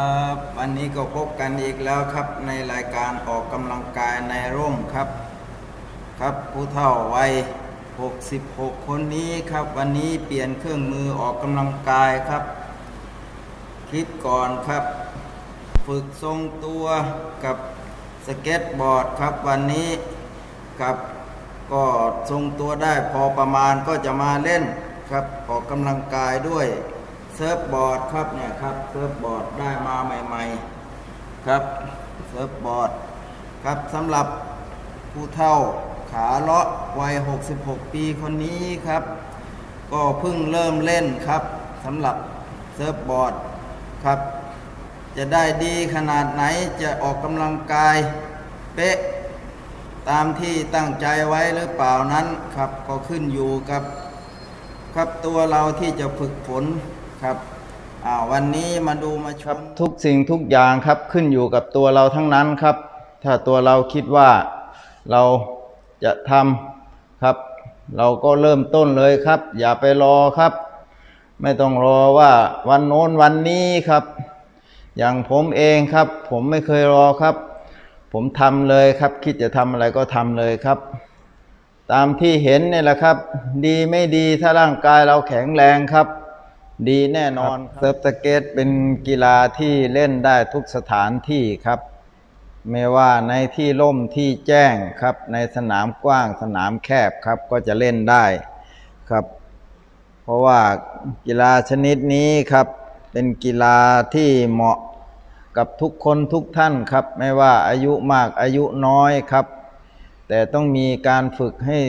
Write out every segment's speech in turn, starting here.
ครับวันนี้ก็พบกันอีกแล้วครับในรายการออกกำลังกายในร่มครับ ครับผู้เฒ่าวัย 66 คนนี้ครับ วันนี้เปลี่ยนเครื่องมือออกกำลังกายครับคลิปก่อนครับ ฝึกทรงตัวกับสเก็ตบอร์ดครับวันนี้ครับก็ทรงตัวได้พอประมาณก็จะมาเล่นครับออกกำลังกายด้วย ซิร์ฟบอร์ดครับเนี่ยครับเซิร์ฟบอร์ดได้มาใหม่ๆครับเซิร์ฟบอร์ดครับสำหรับผู้เฒ่าขาเลาะวัย 66 ปีคนนี้ครับ ก็เพิ่งเริ่มเล่นครับสำหรับเซิร์ฟบอร์ดครับ จะได้ดีขนาดไหนจะออกกำลังกายเป๊ะตามที่ตั้งใจไว้หรือเปล่านั้นครับก็ขึ้นอยู่กับ ครับตัวเราที่จะฝึกฝน ครับวันนี้มาดูมาชมทุกสิ่งทุกอย่างครับขึ้นอยู่กับตัวเราทั้งนั้นครับ ถ้าตัวเราคิดว่าเราจะทำครับ เราก็เริ่มต้นเลยครับ อย่าไปรอครับ ไม่ต้องรอว่าวันโน้นวันนี้ครับ อย่างผมเองครับ ผมไม่เคยรอครับ ผมทำเลยครับ คิดจะทำอะไรก็ทำเลยครับ ตามที่เห็นเนี่ยแหละครับ ดีไม่ดีถ้าร่างกายเราแข็งแรงครับ ดีแน่นอนเซิร์ฟสเก็ตเป็นกีฬาที่เล่นได้ทุกสถานที่ครับ ไม่ว่าในที่ร่มที่แจ้งครับ ในสนามกว้างสนามแคบครับก็จะเล่นได้ครับ เพราะว่ากีฬาชนิดนี้ครับ เป็นกีฬาที่เหมาะกับทุกคนทุกท่านครับ ไม่ว่าอายุมากอายุน้อยครับ แต่ต้องมีการฝึกให้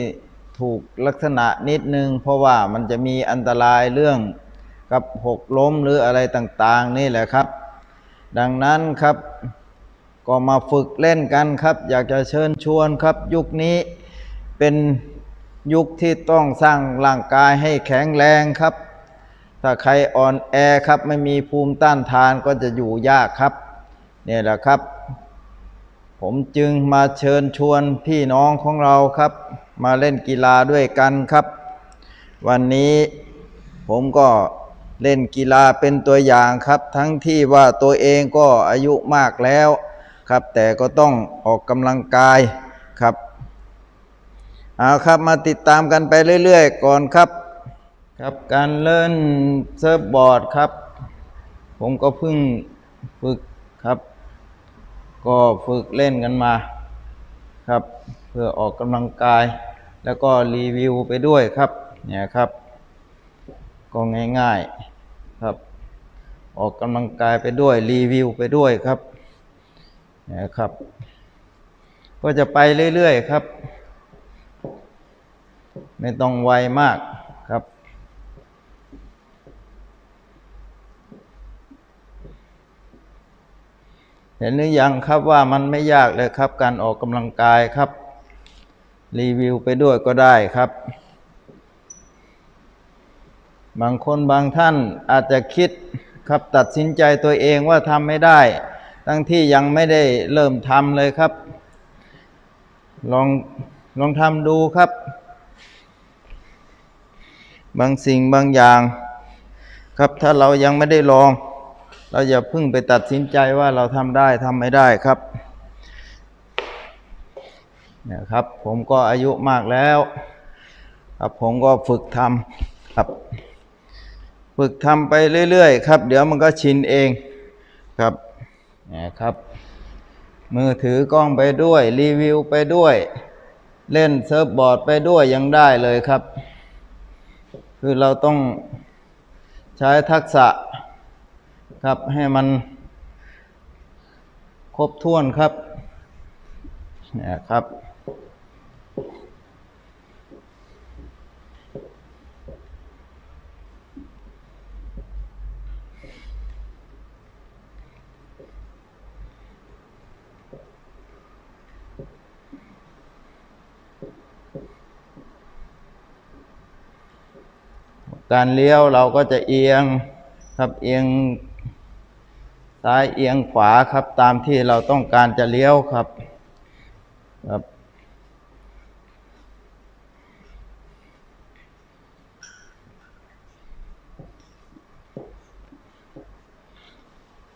ถูกลักษณะนิดนึง เพราะว่ามันจะมีอันตรายเรื่อง กับหกล้มหรืออะไรต่างๆ นี่แหละครับ ดังนั้นครับ ก็มาฝึกเล่นกันครับ อยากจะเชิญชวนครับ ยุคนี้เป็นยุคที่ต้องสร้างร่างกายให้แข็งแรงครับ ถ้าใครอ่อนแอครับ ไม่มีภูมิต้านทานก็จะอยู่ยากครับเนี่ยแหละครับ ผมจึงมาเชิญชวนพี่น้องของเราครับ มาเล่นกีฬาด้วยกันครับ วันนี้ผมก็ เล่นกีฬาเป็นตัวอย่างครับ ทั้งที่ว่าตัวเองก็อายุมากแล้วครับ แต่ก็ต้องออกกำลังกายครับเอาครับมาติดตามกันไปเรื่อย ๆ ก่อนครับ ครับการเล่นเซิร์ฟบอร์ดครับ ผมก็เพิ่งฝึกครับ ก็ฝึกเล่นกันมาครับ เพื่อออกกำลังกาย แล้วก็รีวิวไปด้วยครับเนี่ยครับ ก็ง่าย ๆครับ ออกกำลังกายไปด้วยรีวิวไปด้วยครับนี่ยครับ ก็จะไปเรื่อยๆครับ ไม่ต้องไวมากครับเห็นหรือยังครับว่ามันไม่ยากเลยครับ การออกกำลังกายครับ รีวิวไปด้วยก็ได้ครับ บางคนบางท่านอาจจะคิดครับตัดสินใจตัวเองว่าทำไม่ได้ทั้งที่ยังไม่ได้เริ่มทำเลยครับ ลองลองทำดูครับ บางสิ่งบางอย่าง ครับถ้าเรายังไม่ได้ลอง เราอย่าเพิ่งไปตัดสินใจว่าเราทำได้ทำไม่ได้ครับเนี่ยครับผมก็อายุมากแล้วครับผมก็ฝึกทำครับ ฝึกทำไปเรื่อยๆครับ เดี๋ยวมันก็ชินเองครับเนี่ยครับ มือถือกล้องไปด้วย รีวิวไปด้วย เล่นเซิร์ฟบอร์ดไปด้วยยังได้เลยครับ คือเราต้องใช้ทักษะครับให้มันครบถ้วนครับเนี่ยครับ การเลี้ยวเราก็จะเอียงครับเอียงซ้ายเอียงขวาครับตามที่เราต้องการจะเลี้ยวครับครับ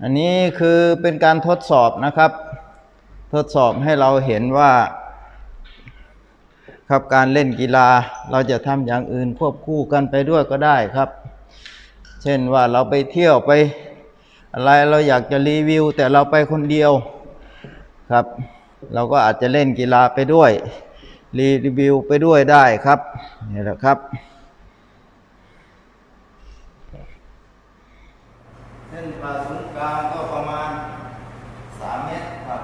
อันนี้คือเป็นการทดสอบนะครับ ทดสอบให้เราเห็นว่า ครับการเล่นกีฬาเราจะทำอย่างอื่นควบคู่กันไปด้วยก็ได้ครับ เช่นว่าเราไปเที่ยวไป อะไรเราอยากจะรีวิว แต่เราไปคนเดียวครับ เราก็อาจจะเล่นกีฬาไปด้วย รีวิวไปด้วยได้ครับนี่แหละครับเส้นผ่าศูนกาก็มาณ 3 เมตรครับ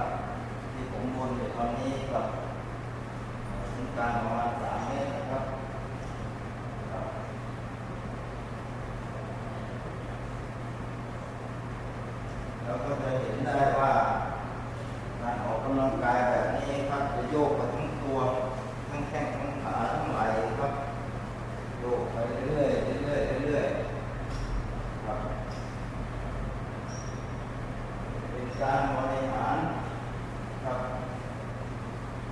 ที่ผมวนอยู่ตอนนี้ครับศูนย์กลางประมาณ 3 เมตรนะครับครับ เราก็จะเห็นได้ว่าการออกกำลังกายแบบนี้ครับจะโยกไปทั้งตัว ทั้งแข้งทั้งขาทั้งไหล่ครับโยกไปเรื่อยเรื่อยเรื่อยครับเป็นการครับ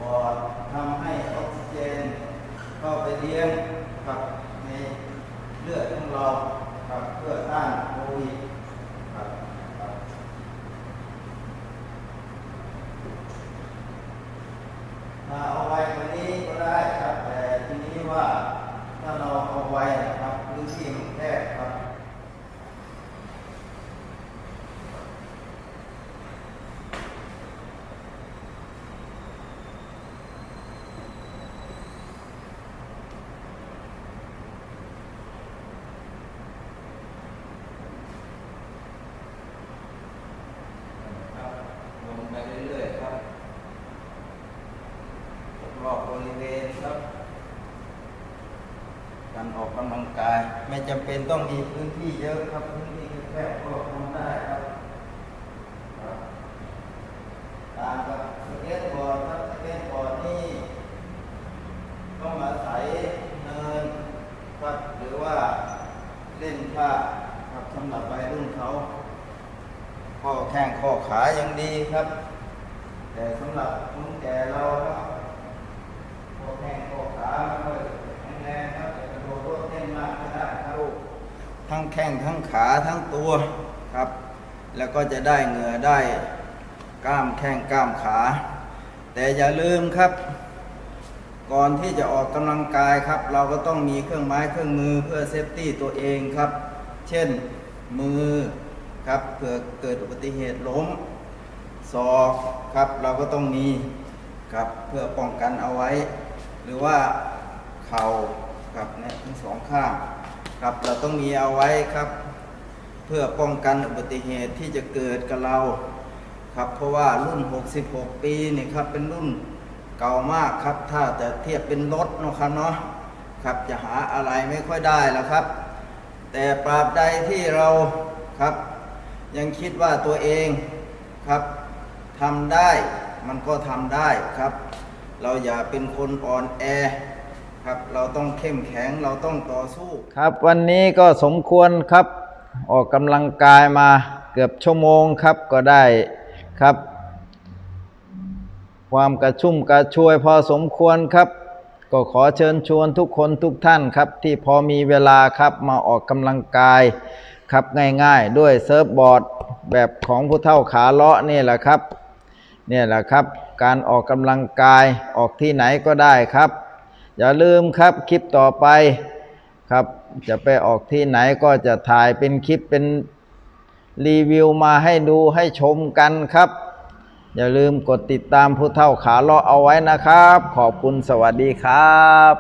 ปอดทำให้ออกซิเจน เข้าไปเลี้ยงครับในเลือดของเราครับเพื่อต้านโควิดครับครับถ้าเอาไว้กว่านี้ก็ได้ครับ แต่ทีนี้ว่าถ้าเราเอาไว้นะครับพื้นที่มันแคบครับ ครับลงไปเรื่อยๆครับรอบบริเวณ ครับ การออกกำลังกายไม่จำเป็นต้องมีพื้นที่เยอะครับพื้นที่แคบก็ทำได้ครับตามกับสเก็ตบอร์ดครับสเก็ตบอร์ดนี่ต้องอาศัยเนินครับหรือว่าเล่นผ้าครับสำหรับวัยรุ่นเขาข้อแข้งข้อขายังดีครับ แต่สำหรับคนแก่เราครับข้อแข้งข้อขาไม่ค่อยแข็งแรงครับจะกระโดดโลดเต้นมากไม่ได้ครับ ทั้งแข้งทั้งขาทั้งตัวครับ แล้วก็จะได้เหงื่อได้กล้ามแข้งกล้ามขา แต่อย่าลืมครับ ก่อนที่จะออกกำลังกายครับ เราก็ต้องมีเครื่องไม้เครื่องมือเพื่อเซฟตี้ตัวเองครับ เช่นมือครับเผื่อเกิดอุบัติเหตุล้มศอกครับเราก็ต้องมีครับเพื่อป้องกันเอาไว้ หรือว่าเข่าครับเนี่ยทั้งสองข้าง ครับ เราต้องมีเอาไว้ครับ เพื่อป้องกันอุบัติเหตุที่จะเกิดกับเราครับ เพราะว่ารุ่น 66 ปีนี่ครับเป็นรุ่นเก่ามากครับ ถ้าจะเทียบเป็นรถเนาะครับเนาะครับจะหาอะไรไม่ค่อยได้แล้วครับ แต่ปราบใดที่เราครับ ยังคิดว่าตัวเองครับทำได้มันก็ทำได้ครับ เราอย่าเป็นคนอ่อนแอ ครับ เราต้องเข้มแข็งเราต้องต่อสู้ ครับวันนี้ก็สมควรครับ ออกกำลังกายมาเกือบชั่วโมงครับก็ได้ครับ ความกระชุ่มกระชวยพอสมควรครับ ก็ขอเชิญชวนทุกคนทุกท่านครับ ที่พอมีเวลาครับมาออกกำลังกายครับง่ายๆ ด้วยเซิร์ฟบอร์ดแบบของผู้เฒ่าขาเลาะนี่แหละครับเนี่ยแหละครับ การออกกำลังกายออกที่ไหนก็ได้ครับ อย่าลืมครับคลิปต่อไปครับ จะไปออกที่ไหนก็จะถ่ายเป็นคลิปเป็นรีวิวมาให้ดูให้ชมกันครับ อย่าลืมกดติดตามผู้เท่าขาเลาะเอาไว้นะครับ ขอบคุณสวัสดีครับ